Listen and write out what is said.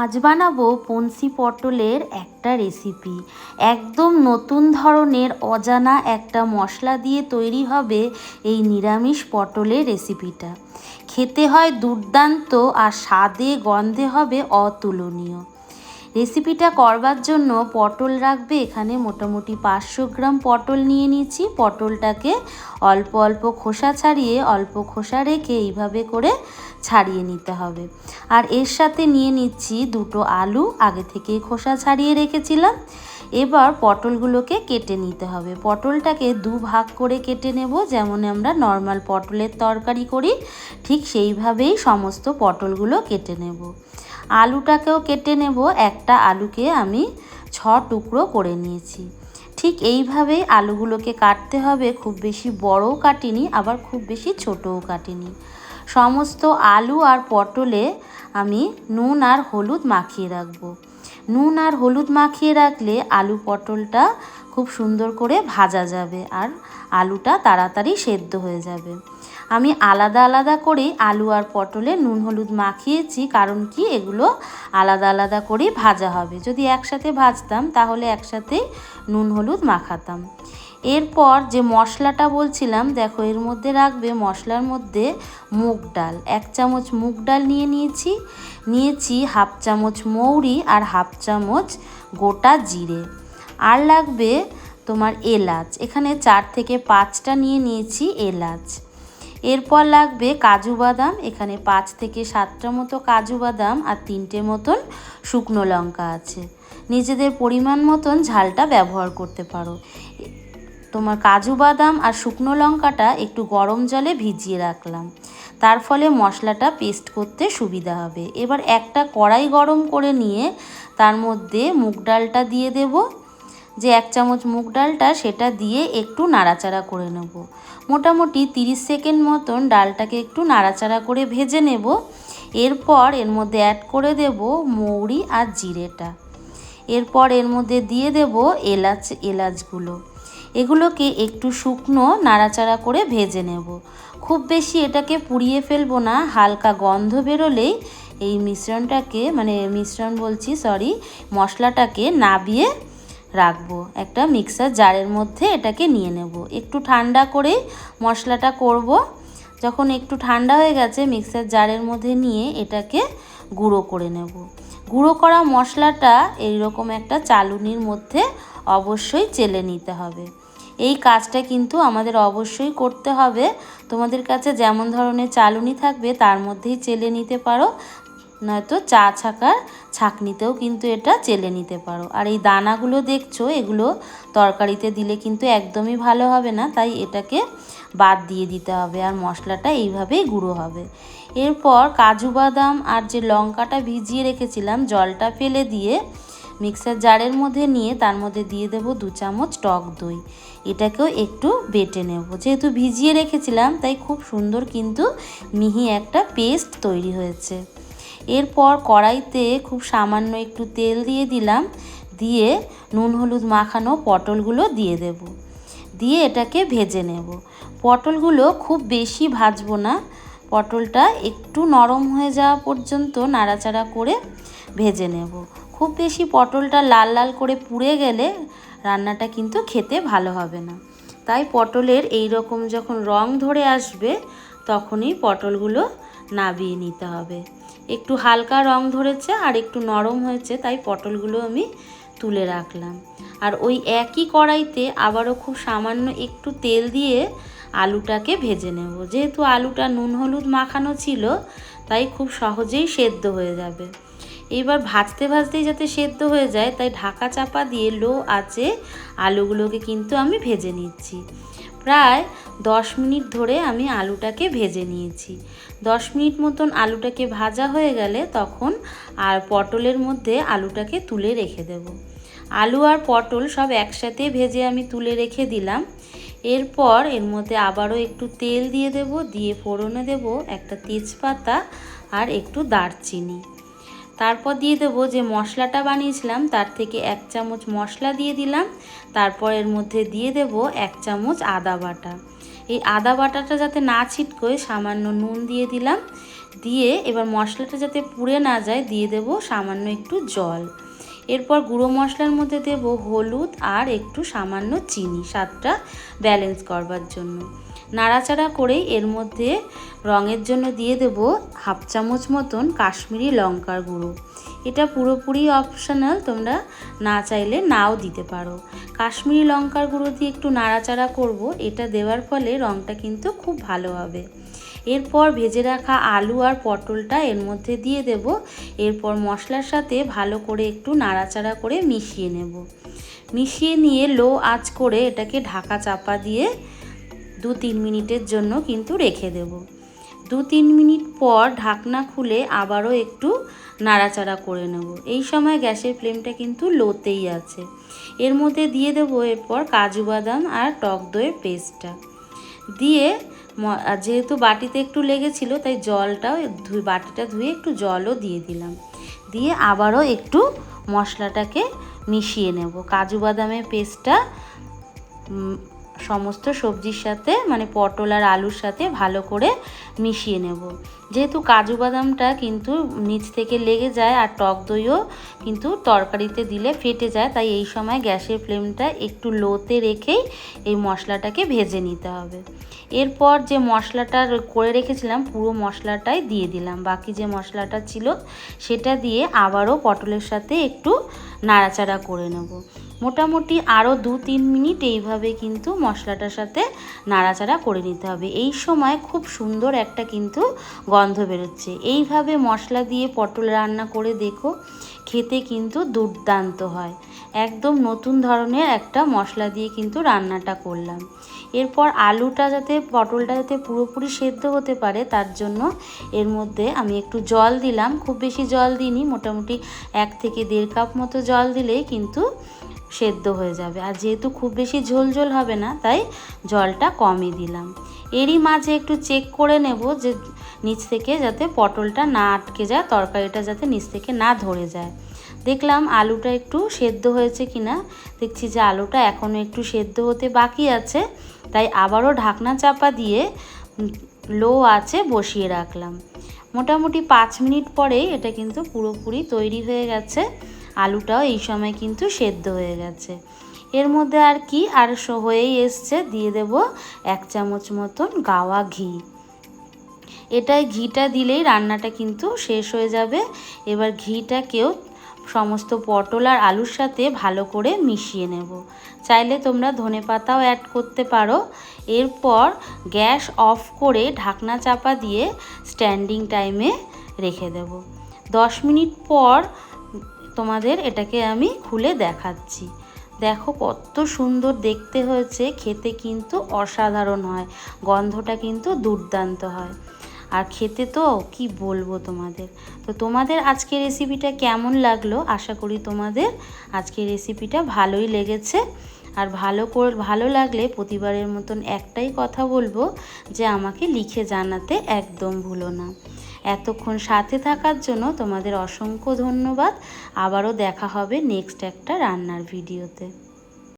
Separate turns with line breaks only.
আজ বানাবো পনসি পটলের একটা রেসিপি একদম নতুন ধরনের অজানা একটা মশলা দিয়ে তৈরি হবে এই নিরামিষ পটলের রেসিপিটা খেতে হয় দুর্দান্ত আর স্বাদে গন্ধে হবে অতুলনীয়। রেসিপিটা করবার জন্য পটল রাখবে। এখানে মোটামুটি পাঁচশো গ্রাম পটল নিয়ে নিয়েছি। পটলটাকে অল্প অল্প খোসা ছাড়িয়ে অল্প খোসা রেখে এইভাবে করে ছাড়িয়ে নিতে হবে। আর এর সাথে নিয়ে নিচ্ছি দুটো আলু, আগে থেকেই খোসা ছাড়িয়ে রেখেছিলাম। এবার পটলগুলোকে কেটে নিতে হবে। পটলটাকে দু ভাগ করে কেটে নেব, যেমন আমরা নর্মাল পটলের তরকারি করি, ঠিক সেইভাবেই সমস্ত পটলগুলো কেটে নেব। আলুটাকেও কেটে নেব। একটা আলুকে আমি ছ টুকরো করে নিয়েছি। ঠিক এইভাবেই আলুগুলোকে কাটতে হবে। খুব বেশি বড়ও কাটিনি, আবার খুব বেশি ছোটও কাটিনি। সমস্ত আলু আর পটলে আমি নুন আর হলুদ মাখিয়ে রাখব। নুন আর হলুদ মাখিয়ে রাখলে আলু পটলটা খুব সুন্দর করে ভাজা যাবে আর আলুটা তাড়াতাড়ি সেদ্ধ হয়ে যাবে। আমি আলাদা আলাদা করেই আলু আর পটলে নুন হলুদ মাখিয়েছি, কারণ কি এগুলো আলাদা আলাদা করেই ভাজা হবে। যদি একসাথে ভাজতাম, তাহলে একসাথে নুন হলুদ মাখাতাম। এরপর যে মশলাটা বলছিলাম, দেখো এর মধ্যে রাখবে মশলার মধ্যে মুগ ডাল। এক চামচ মুগ ডাল নিয়ে নিয়েছি নিয়েছি হাফ চামচ মৌরি আর হাফ চামচ গোটা জিরে। আর লাগবে তোমার এলাচ। এখানে চার থেকে পাঁচটা নিয়ে নিয়েছি এলাচ। এরপর লাগবে কাজু বাদাম, এখানে পাঁচ থেকে সাতটা মতো কাজু বাদাম আর তিনটে মতন শুকনো লঙ্কা আছে। নিজেদের পরিমাণ মতন ঝালটা ব্যবহার করতে পারো। তোমার কাজু বাদাম আর শুকনো লঙ্কাটা একটু গরম জলে ভিজিয়ে রাখলাম। তার ফলে মশলাটা পেস্ট করতে সুবিধা হবে। এবার একটা কড়াই গরম করে নিয়ে তার মধ্যে মুগ ডালটা দিয়ে দেব। যে এক চামচ মুগ ডালটা সেটা দিয়ে একটু নাড়াচাড়া করে নেব। মোটামুটি তিরিশ সেকেন্ড মতন ডালটাকে একটু নাড়াচাড়া করে ভেজে নেব। এরপর এর মধ্যে অ্যাড করে দেব মৌরি আর জিরেটা। এরপর এর মধ্যে দিয়ে দেব এলাচ, এলাচগুলো। এগুলোকে একটু শুকনো নাড়াচাড়া করে ভেজে নেব। খুব বেশি এটাকে পুড়িয়ে ফেলব না, হালকা গন্ধ বেরোলেই এই মিশ্রণটাকে মানে মিশ্রণ বলছি সরি মশলাটাকে নাবিয়ে রাখব। একটা মিক্সার জারের মধ্যে এটাকে নিয়ে নেব। একটু ঠান্ডা করে মশলাটা করব। যখন একটু ঠান্ডা হয়ে গেছে মিক্সার জারের মধ্যে নিয়ে এটাকে গুঁড়ো করে নেব। গুঁড়ো করা মশলাটা এইরকম একটা চালুনির মধ্যে অবশ্যই চেলে নিতে হবে। এই কাজটা কিন্তু আমাদের অবশ্যই করতে হবে। তোমাদের কাছে যেমন ধরনের চালুনি থাকবে, তার মধ্যেই চেলে নিতে পারো। নয়তো চা ছাকার ছাঁকনিতেও কিন্তু এটা চেলে নিতে পারো। আর এই দানাগুলো দেখছ, এগুলো তরকারিতে দিলে কিন্তু একদমই ভালো হবে না, তাই এটাকে বাদ দিয়ে দিতে হবে আর মশলাটা এইভাবেই গুঁড়ো হবে। এরপর কাজু বাদাম আর যে লঙ্কাটা ভিজিয়ে রেখেছিলাম, জলটা ফেলে দিয়ে মিক্সার জারের মধ্যে নিয়ে তার মধ্যে দিয়ে দেব দু চামচ টক দই। এটাকেও একটু বেটে নেব। যেহেতু ভিজিয়ে রেখেছিলাম, তাই খুব সুন্দর কিন্তু মিহি একটা পেস্ট তৈরি হয়েছে। এরপর কড়াইতে খুব সামান্য একটু তেল দিয়ে দিলাম, দিয়ে নুন হলুদ মাখানো পটলগুলো দিয়ে দেব। দিয়ে এটাকে ভেজে নেব। পটলগুলো খুব বেশি ভাজবো না, পটলটা একটু নরম হয়ে যাওয়া পর্যন্ত নাড়াচাড়া করে ভেজে নেব। খুব বেশি পটলটা লাল লাল করে পুড়ে গেলে রান্নাটা কিন্তু খেতে ভালো হবে না। তাই পটলের এই রকম যখন রং ধরে আসবে, তখনই পটলগুলো নাবিয়ে নিতে হবে। একটু হালকা রং ধরেছে আর একটু নরম হয়েছে, তাই পটলগুলো আমি তুলে রাখলাম। আর ওই একই কড়াইতে আবারও খুব সামান্য একটু তেল দিয়ে আলুটাকে ভেজে নেব। যেহেতু আলুটা নুন হলুদ মাখানো ছিল, তাই খুব সহজেই সেদ্ধ হয়ে যাবে। এবার ভাজতে ভাজতেই যাতে সেদ্ধ হয়ে যায়, তাই ঢাকা চাপা দিয়ে লো আছে আলুগুলোকে কিন্তু আমি ভেজে নিচ্ছি। প্রায় দশ মিনিট ধরে আমি আলুটাকে ভেজে নিয়েছি। দশ মিনিট মতন আলুটাকে ভাজা হয়ে গেলে তখন আর পটলের মধ্যে আলুটাকে তুলে রেখে দেব। আলু আর পটল সব একসাথে ভেজে আমি তুলে রেখে দিলাম। এরপর এর মধ্যে আবারও একটু তেল দিয়ে দেব, দিয়ে ফোড়নে দেব একটা তেজপাতা আর একটু দারচিনি। তারপর দিয়ে দেবো যে মশলাটা বানিয়েছিলাম, তার থেকে এক চামচ মশলা দিয়ে দিলাম। তারপর এর মধ্যে দিয়ে দেব এক চামচ আদা বাটা। এই আদা বাটাটা যাতে না ছিটকোয় সামান্য নুন দিয়ে দিলাম। দিয়ে এবার মশলাটা যাতে পুড়ে না যায়, দিয়ে দেব সামান্য একটু জল। এরপর গুঁড়ো মশলার মধ্যে দেব হলুদ আর একটু সামান্য চিনি, স্বাদটা ব্যালেন্স করবার জন্য। নাড়াচাড়া করেই এর মধ্যে রঙের জন্য দিয়ে দেব হাফ চামচ মতন কাশ্মীরি লঙ্কার গুঁড়ো। এটা পুরোপুরি অপশনাল তোমরা না চাইলে নাও দিতে পারো। কাশ্মীরি লঙ্কার গুঁড়ো দিয়ে একটু নাড়াচাড়া করব, এটা দেওয়ার ফলে রঙটা কিন্তু খুব ভালো হবে। এরপর ভেজে রাখা আলু আর পটলটা এর মধ্যে দিয়ে দেব। এরপর মশলার সাথে ভালো করে একটু নাড়াচাড়া করে মিশিয়ে নেব। মিশিয়ে নিয়ে লো আঁচ করে এটাকে ঢাকা চাপা দিয়ে দু তিন মিনিটের জন্য কিন্তু রেখে দেব। দু তিন মিনিট পর ঢাকনা খুলে আবারও একটু নাড়াচাড়া করে নেব। এই সময় গ্যাসের ফ্লেমটা কিন্তু লোতেই আছে। এর মধ্যে দিয়ে দেবো এরপর কাজু বাদাম আর টক দইয়ের পেস্টটা। দিয়ে যেহেতু বাটিতে একটু লেগেছিল, তাই জলটাও ধুই, বাটিটা ধুয়ে একটু জলও দিয়ে দিলাম। দিয়ে আবারও একটু মশলাটাকে মিশিয়ে নেব। কাজু বাদামের পেস্টটা সমস্ত সবজির সাথে মানে পটল আর আলুর সাথে ভালো করে মিশিয়ে নেব। যেহেতু কাজু বাদামটা কিন্তু নিচ থেকে লেগে যায় আর টক দইও কিন্তু তরকারিতে দিলে ফেটে যায়, তাই এই সময় গ্যাসের ফ্লেমটা একটু লোতে রেখেই এই মশলাটাকে ভেজে নিতে হবে। এরপর যে মশলাটা করে রেখেছিলাম, পুরো মশলাটাই দিয়ে দিলাম। বাকি যে মশলাটা ছিল, সেটা দিয়ে আবারও পটলের সাথে একটু নাড়াচাড়া করে নেব। মোটামুটি আরও দু তিন মিনিট এইভাবে কিন্তু মশলাটার সাথে নাড়াচাড়া করে নিতে হবে। এই সময় খুব সুন্দর একটা কিন্তু গন্ধ বেরোচ্ছে। এইভাবে মশলা দিয়ে পটল রান্না করে দেখো, খেতে কিন্তু দুর্দান্ত হয়। একদম নতুন ধরনের একটা মশলা দিয়ে কিন্তু রান্নাটা করলাম। এরপর আলুটা যাতে, পটলটা যাতে পুরোপুরি সেদ্ধ হতে পারে, তার জন্য এর মধ্যে আমি একটু জল দিলাম। খুব বেশি জল দিইনি, মোটামুটি এক থেকে দেড় কাপ মতো জল দিলেই কিন্তু সেদ্ধ হয়ে যাবে। আর যেহেতু খুব বেশি ঝোল ঝোল হবে না, তাই জলটা কমই দিলাম। এরই মাঝে একটু চেক করে নেব যে নিচ থেকে যাতে পটলটা না আটকে যায়, তরকারিটা যাতে নিচ থেকে না ধরে যায়। দেখলাম আলুটা একটু সেদ্ধ হয়েছে কিনা। দেখছি যে আলুটা এখনও একটু সেদ্ধ হতে বাকি আছে, তাই আবারও ঢাকনা চাপা দিয়ে লো আছে বসিয়ে রাখলাম। মোটামুটি পাঁচ মিনিট পরেই এটা কিন্তু পুরোপুরি তৈরি হয়ে গেছে। আলুটাও এই সময় কিন্তু সেদ্ধ হয়ে গেছে। এর মধ্যে আর কি? আর হয়েই এসছে, দিয়ে দেব এক চামচ মতন গাওয়া ঘি। এটাই ঘিটা দিলেই রান্নাটা কিন্তু শেষ হয়ে যাবে। এবার ঘিটাকেও সমস্ত পটল আর আলুর সাথে ভালো করে মিশিয়ে নেব। চাইলে তোমরা ধনে পাতাও অ্যাড করতে পারো। এরপর গ্যাস অফ করে ঢাকনা চাপা দিয়ে স্ট্যান্ডিং টাইমে রেখে দেব। দশ মিনিট পর তোমাদের এটাকে আমি খুলে দেখাচ্ছি। দেখো কত সুন্দর দেখতে হয়েছে, খেতে কিন্তু অসাধারণ হয়, গন্ধটা কিন্তু দুর্দান্ত হয়। আর খেতে তো কি বলব তোমাদের? তো তোমাদের আজকের রেসিপিটা কেমন লাগল? আশা করি তোমাদের আজকের রেসিপিটা ভালোই লেগেছে। আর ভালো করে, ভালো লাগলে প্রতিবারের মতন একটাই কথা বলব যে আমাকে লিখে জানাতে একদম ভুলো না। এতক্ষণ সাথে থাকার জন্য তোমাদের অসংখ্য ধন্যবাদ। আবারও দেখা হবে নেক্সট একটা রান্নার ভিডিওতে